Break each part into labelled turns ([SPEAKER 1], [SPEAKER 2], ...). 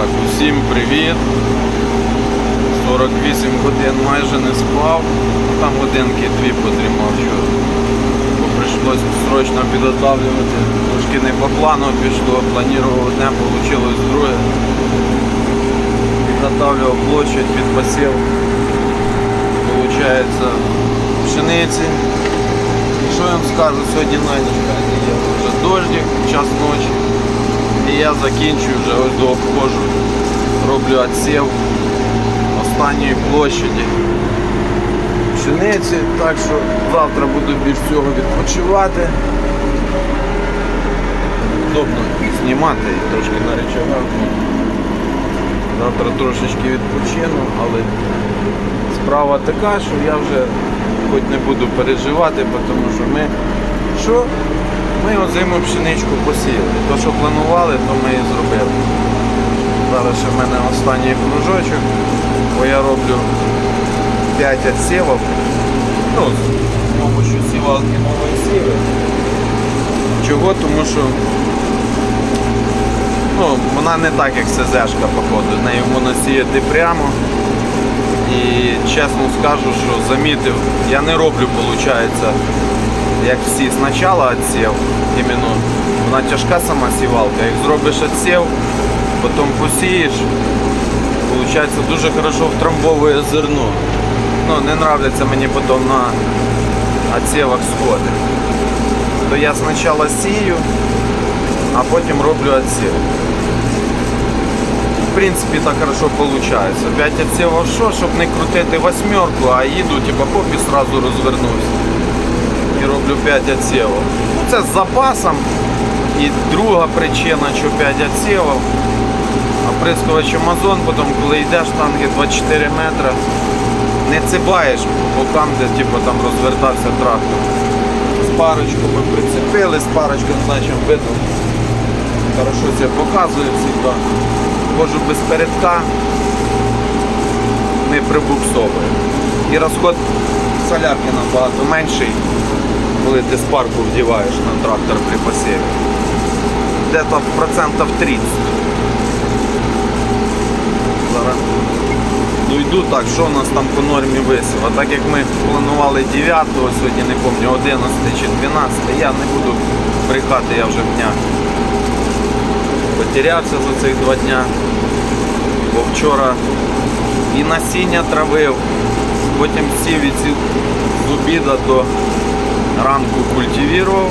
[SPEAKER 1] Так, усім привіт. 48 годин майже не спав. Там годинки дві подрімав вчора. Бо прийшлось срочно підготавлювати. Трошки не по плану пішло, планував одне, вийшло друге. Підготавлював площадь під посів. Получається пшениці. Що я вам скажу, сьогодні на ніч є вже дождик, час ночі. І я закінчую вже ось до обходжу. Роблю отсів останньої площаді пшениці, так що завтра буду більш всього відпочивати. Удобно знімати і трошки на речагах. Завтра трошечки відпочину, але справа така, що я вже хоч не буду переживати, тому що ми що? Ми озиму пшеничку посіяли. То, що планували, то ми і зробили. Зараз ще в мене останній кружочок, бо я роблю 5 відсівок. Ну, з допомогою сівалки нової сіви. Чого? Тому що ну, вона не так, як СЗшка, походу. Нею можна сіяти прямо. І чесно скажу, що замітив, я не роблю, виходить, як всі спочатку відсів, іменно вона тяжка сама сівалка. Як зробиш відсів, потім посієш, виходить дуже хорошо втрамбовує зерно. Ну, не нравляться мені потім на відсівах сходи. То я спочатку сію, а потім роблю відсів. В принципі, так хорошо получается. 5 отсевов що, щоб не крутити восьмерку, а їду, типа хоп і сразу розвернусь. Роблю 5 отсевов. Ну, Це з запасом. І друга причина, що 5 отсевов. Оприскувач Амазон, потім коли йдеш танки 24 метри, не цибаєш по бокам, де типу, там розвертався трактор. З парочку ми прицепили, з парочку значить видно. Хорошо себе показує завжди. Ходжу без передка, не прибуксовує. І розход солярки набагато менший, коли ти з парку вдіваєш на трактор при посіві. Де-то процентів 30. Зараз дойду так, що у нас там по нормі висів. Так як ми планували 9, сьогодні не пам'ятаю, 11 чи 12, я не буду брехати, я вже в днях потерявся за цих два дня. Бо вчора і насіння травив, потім сів з обіда до ранку культивірував.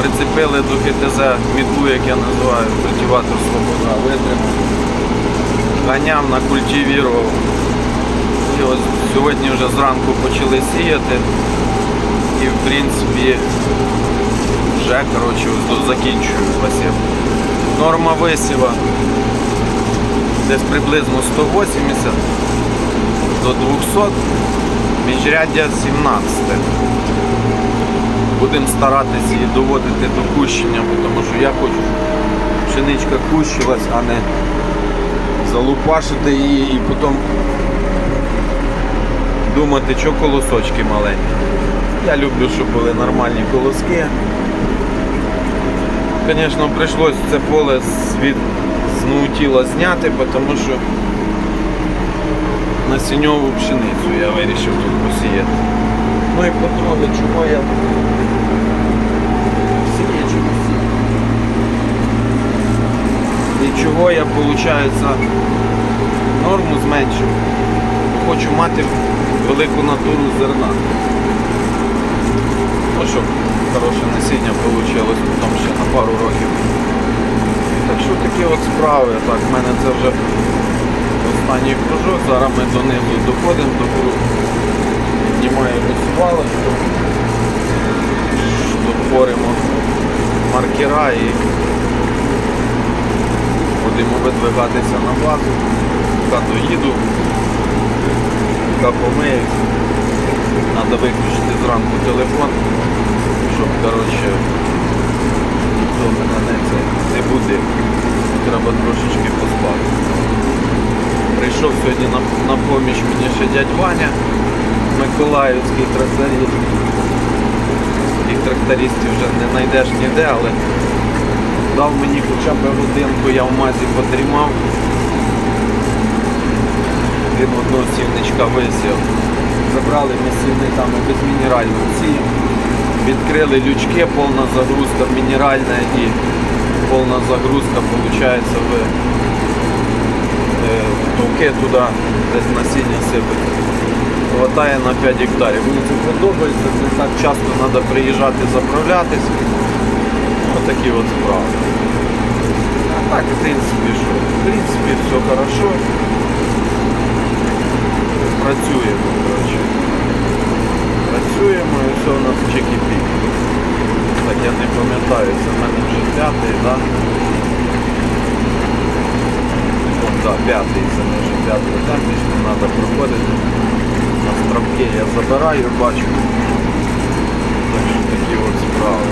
[SPEAKER 1] Прицепили до КТЗ мітлу, як я називаю, культиватор Свобода, витримав. Ганяв на культивірував. І ось сьогодні вже зранку почали сіяти. І в принципі вже коротше, закінчую посів. Норма висіва десь приблизно 180 до 200, міжряддя 17. Будемо старатися її доводити до кущення, тому що я хочу, щоб пшеничка кущилась, а не залупашити її і потім думати, що колосочки маленькі. Я люблю, щоб були нормальні колоски. Звісно, прийшлось це поле від зноутіла зняти, тому що насінньову пшеницю я вирішив тут посіяти. Ну і потрохи, чого я сіє чи не сіє. І чого я, виходить, норму зменшив. Хочу мати велику натуру зерна. Ну, щоб хороше насіння вийшло потім ще на пару років. Так що такі от справи. Так, в мене це вже останній кружок. Зараз ми до донизу доходимо до кругу. Піднімаємо свалочку, дотворимо маркера і будемо видвигатися на базу. Поки доїду, поки помиюсь. Треба виключити зранку телефон, щоб коротше, ніхто мене не, це, не буде. Треба трошечки поспати. Прийшов сьогодні на, на поміч мені ще дядь Ваня, Миколаївський тракторист. Таких трактористів вже не знайдеш ніде, але Дав мені хоча б годинку, я в мазі подрімав. Він одного сівничка висів. Забрали ми сівниками без мінерального сію. Відкрили лючки, повна загрузка мінеральна і повна загрузка виходить в е, втуки туди, десь насіння сипать. Хватає на 5 гектарів. Мені це подобається, не так часто треба приїжджати заправлятись. Отакі от справи. А так, в принципі, що? В принципі, все хорошо. Працюємо, коротше. Працюємо і все у нас чекі-пік. Так, я не пам'ятаю, це в мене вже п'ятий, так? Да, п'ятий, це не вже п'ятий темп, не треба проходити. На стравки я забираю, бачу. Так що такі от справи.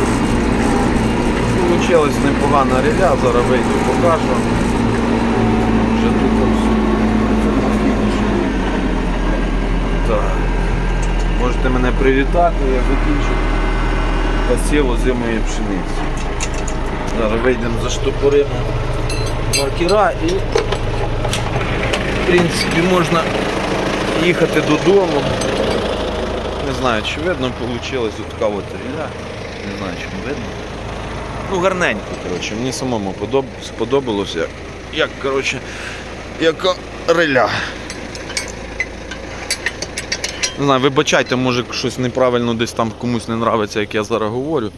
[SPEAKER 1] Получилось непогана реля, зараз вийду покажу. Вже тут. Так. Можете мене привітати, я закінчу посів озимої пшениці. Зараз вийдемо за заштопоримо маркера і в принципі можна їхати додому. Не знаю, чи видно вийшло така от ріля. Не знаю, чи видно. Ну, гарненько, коротше. Мені самому подоб... сподобалося. Як, коротше, яка риля. Не знаю, вибачайте, може щось неправильно десь там комусь не нравиться, як я зараз говорю.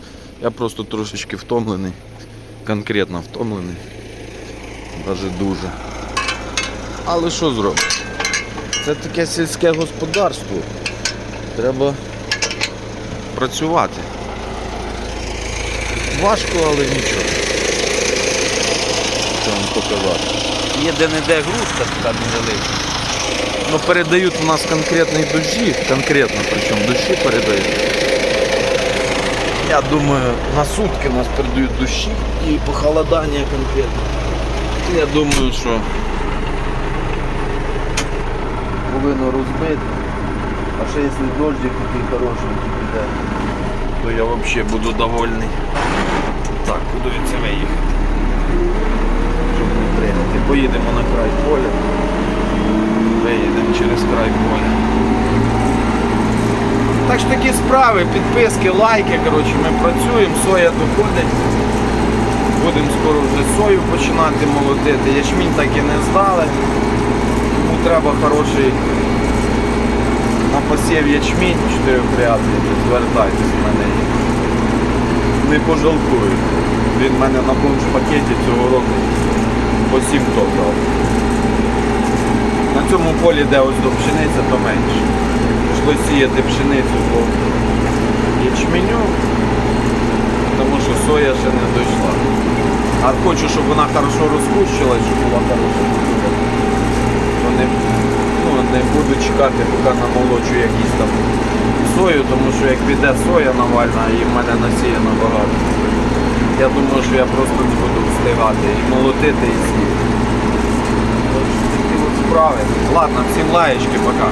[SPEAKER 1] Я просто трошечки втомлений. Конкретно втомлений. Навіть дуже. Але що зробити? Це таке сільське господарство. Треба працювати. Важко, але нічого. Що вам показати. Є де-не-де грушка така невелика. Ну передають у нас конкретні дощі, конкретно причому дощі передають. Я думаю, на сутки у нас передають дощі і похолодання конкретно. Я думаю, що повинно розбити. А ще якщо дождик такий хорошенький піде, то я взагалі буду довольний. Так, це виїхати? Щоб не пригати. Поїдемо на край поля. Виїдемо через край поля. Так що такі справи, підписки, лайки, коротше, ми працюємо, соя доходить. Будемо скоро вже сою починати молотити. Ячмінь так і не здали. Тому треба хороший на посів ячмінь чотирьохрядний. Звертайтесь в мене. Не пожалкують. Він в мене на бомж-пакеті цього року по 7 тонн. На цьому полі, де ось до пшениця, то менше. Пішло сіяти пшеницю по ячменю, тому що соя ще не дійшла. А хочу, щоб вона хорошо розпущилась, щоб була хороша. Не, буду чекати, поки намолочу якісь там сою, тому що як піде соя навальна, і в мене насіяно багато. Я думаю, що я просто не буду встигати і молотити і сіяти. Такі от справи. Ладно, всім лаєчки, пока.